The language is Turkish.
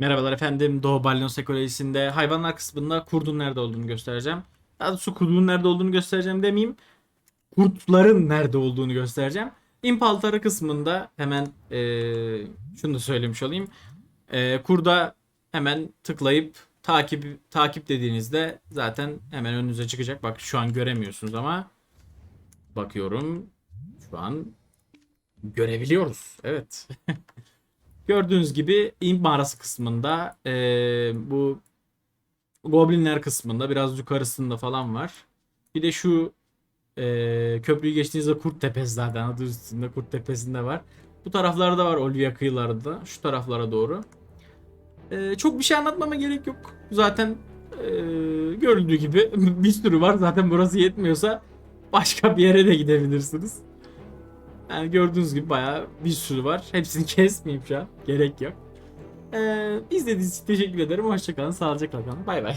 Merhabalar efendim. Doğu Balyonos Ekolojisi'nde hayvanlar kısmında kurdun nerede olduğunu göstereceğim. Daha doğrusu kurdun nerede olduğunu göstereceğim demeyeyim. Kurtların nerede olduğunu göstereceğim. İmpaltarı kısmında hemen eee, şunu da söylemiş olayım. Eee, kurda hemen tıklayıp takip takip dediğinizde zaten hemen önünüze çıkacak. Bak şu an göremiyorsunuz ama bakıyorum. Şu an görebiliyoruz. Evet. Gördüğünüz gibi imp mağarası kısmında eee, bu goblinler kısmında biraz yukarısında falan var. Bir de şu eee, köprüyü geçtiğinizde Kurt Tepesi zaten adı üstünde Kurt Tepesi'nde var. Bu taraflarda var Olvia kıyılarında. Şu taraflara doğru. Eee, çok bir şey anlatmama gerek yok. Zaten eee, görüldüğü gibi bir sürü var. Zaten burası yetmiyorsa başka bir yere de gidebilirsiniz. Yani gördüğünüz gibi bayağı bir sürü var. Hepsini kesmeyeyim şu an. Gerek yok. Ee, izlediğiniz için teşekkür ederim. Hoşçakalın. Sağlıcakla kalın. Bay bay.